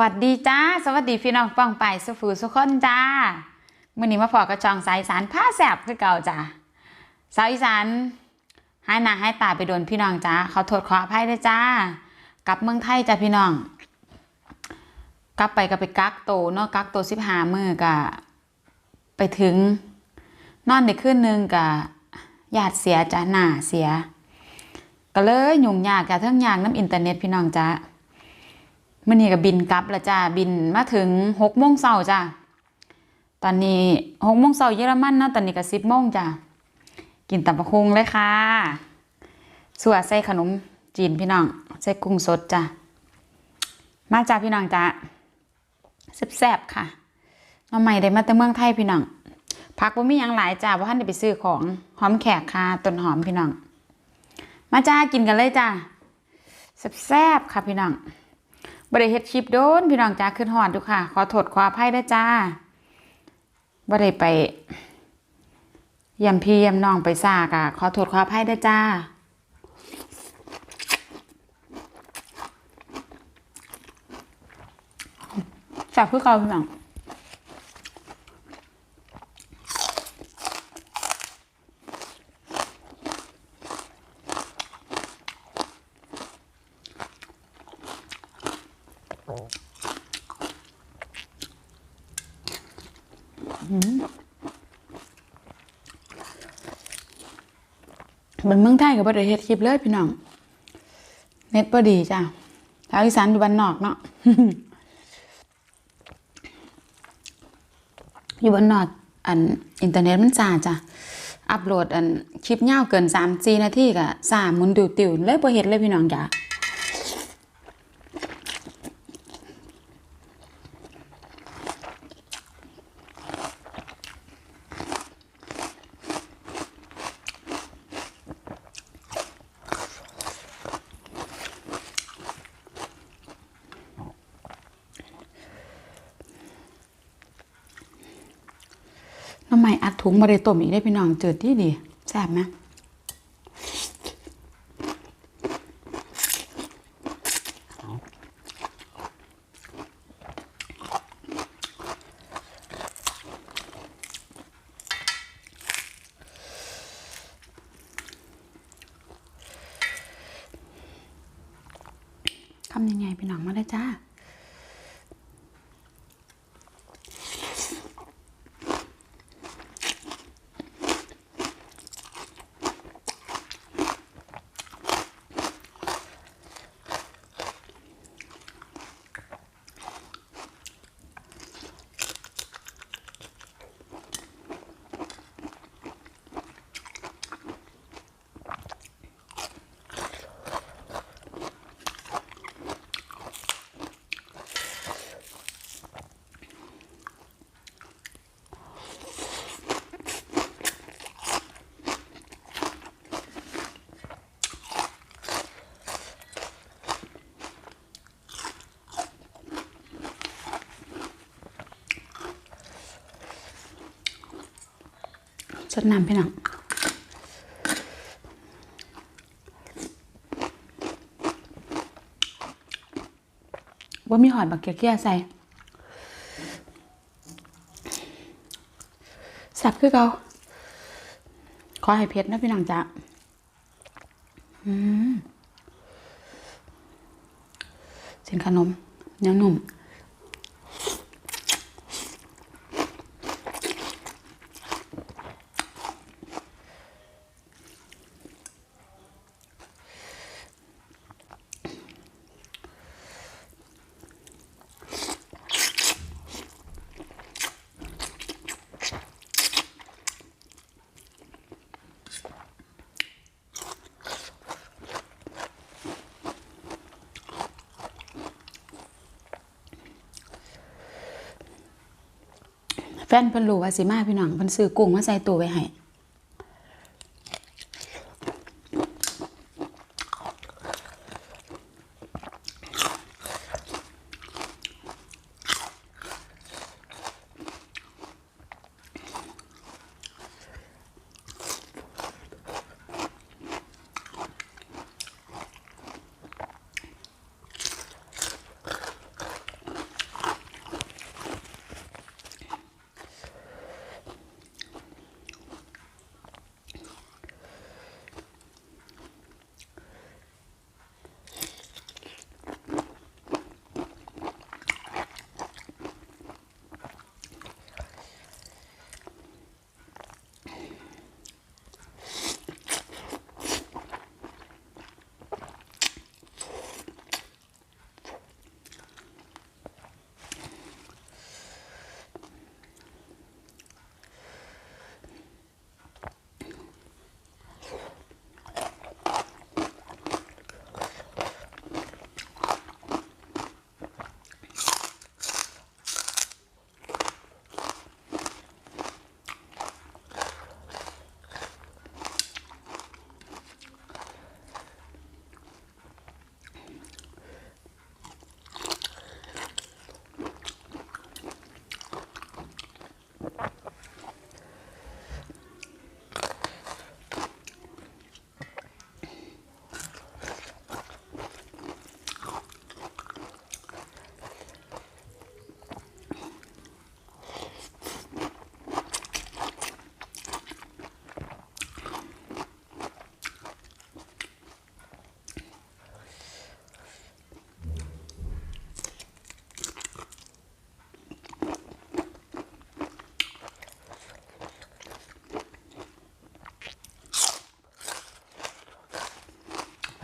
วัสดีจ้า สวัสดีพี่น้องป้องไปสุฟูสุคนจ้ามื่อนี้มาพอกับจองสายสารผ้าแสบคือเก่าจ้าสาวอีสานหายหน้าหายตาไปโดนพี่น้องจ้าเขอโทษขออภัยด้วยจ้า กลับเมืองไทยจ้าพี่น้อง กลับไปก็ไปกักโตวเนาะกักโตสิบห้ามือกะไปถึง นอนได้คืนหนึงกะญาติเสียจ้าหน้าเสีย ก็เลยยุ่งยากกะเทั้งยากน้ำอินเทอร์เน็ตพี่น้องจ้า มื่อนี้ก็บินกลับล้วจ้าบินมาถึงหกโมงเช้าจ้าตอนนี้หกโมงเช้าเยอรมันเนาะตอนนี้ก็สิบโมงจ้ากินตับะคุงเลยค่ะสัวใส่ขนมจีนพี่น้องใส่กุ้งสดจ้ามาจ้าพี่น้องจ้าแซ่บๆค่ะมาใหม่ได้มาแต่เมืองไทยพี่น้องพักบ่มีหยังหลายจ้าเพราะท่านได้ไปซื้อของหอมแขกค่ะต้นหอมพี่น้องมาจ้ากินกันเลยจ้าแซ่บๆค่ะพี่น้อง บริเฮ็ดคลิปโดนพี่น้องจ้าขึ้นหอดดูค่ะ ขอโทษขออภัยด้จ้าบริไปยำพี่ยำน้องไปซากะขอโทษขออภัยด้จ้าจากคือเกาพี่น้อง เป็นเมืองไทยกับบ่ได้เทศคลิปเลยพี่น้อง เน็ตพอดีจ้าชาวอีสานอยู่บ้านนอกเนาะอยู่บ้านนอกอันอินเทอร์เน็ตมันช้าจ้ะอัปโหลดอันคลิปยาวเกิน3 4นาทีก็ช้าหมุนติวๆเลยบ่เฮ็ดเลยพี่น้องจ้ะ น้ำใหม่อัดถุงมาได้ต้มอีกได้พี่น้องเจิดที่ดีแซ่บไหมคำยังไงพี่น้องมาได้จ้า สดน้ำพี่น้องว่ามีหอดบักเกียเกียใส่แซ่บคือเกาขอให้เพชรนะพี่น้องจ้ะอืมเส้นขนมเนื้อนุ่ม ฟนเพิ่นรู้ว่าสิมาพี่น้องเพิ่นซื้อกุ้งมาใส่ตัวไว้ให้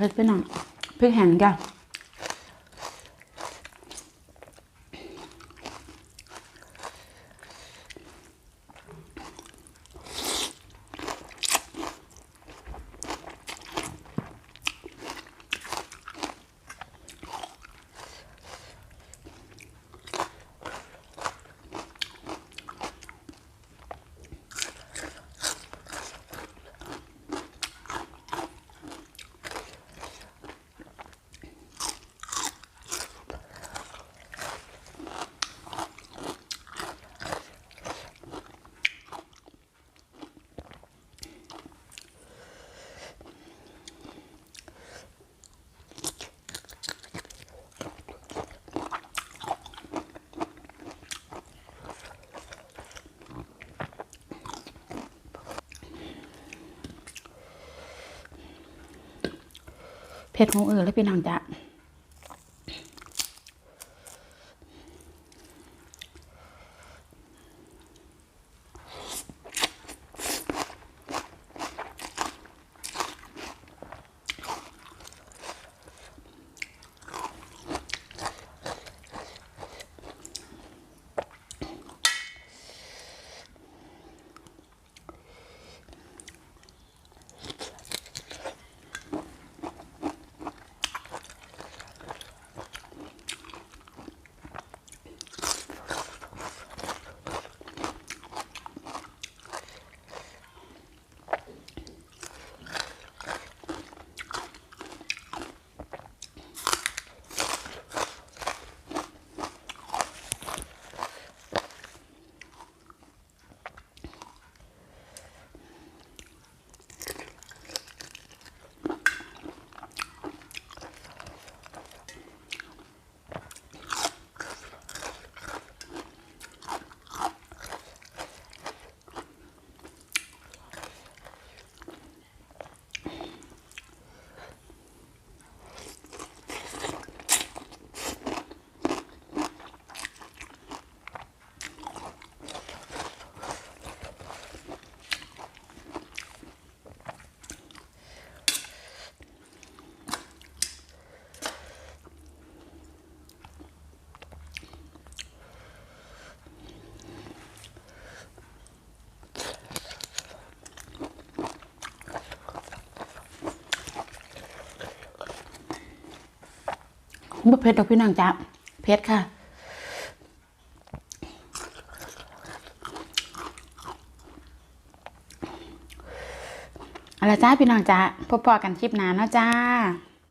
เผ็ดไปหน่อยพริกแห้งจ้ะ เพชรของเออแล้วพี่น้องจ้ะ บ่เผ็ดดอกพี่น้องจ้าเผ็ดค่ะอะไรจ้าพี่น้องจ้าพบปอกันคลิปหน้าเนาะจ้า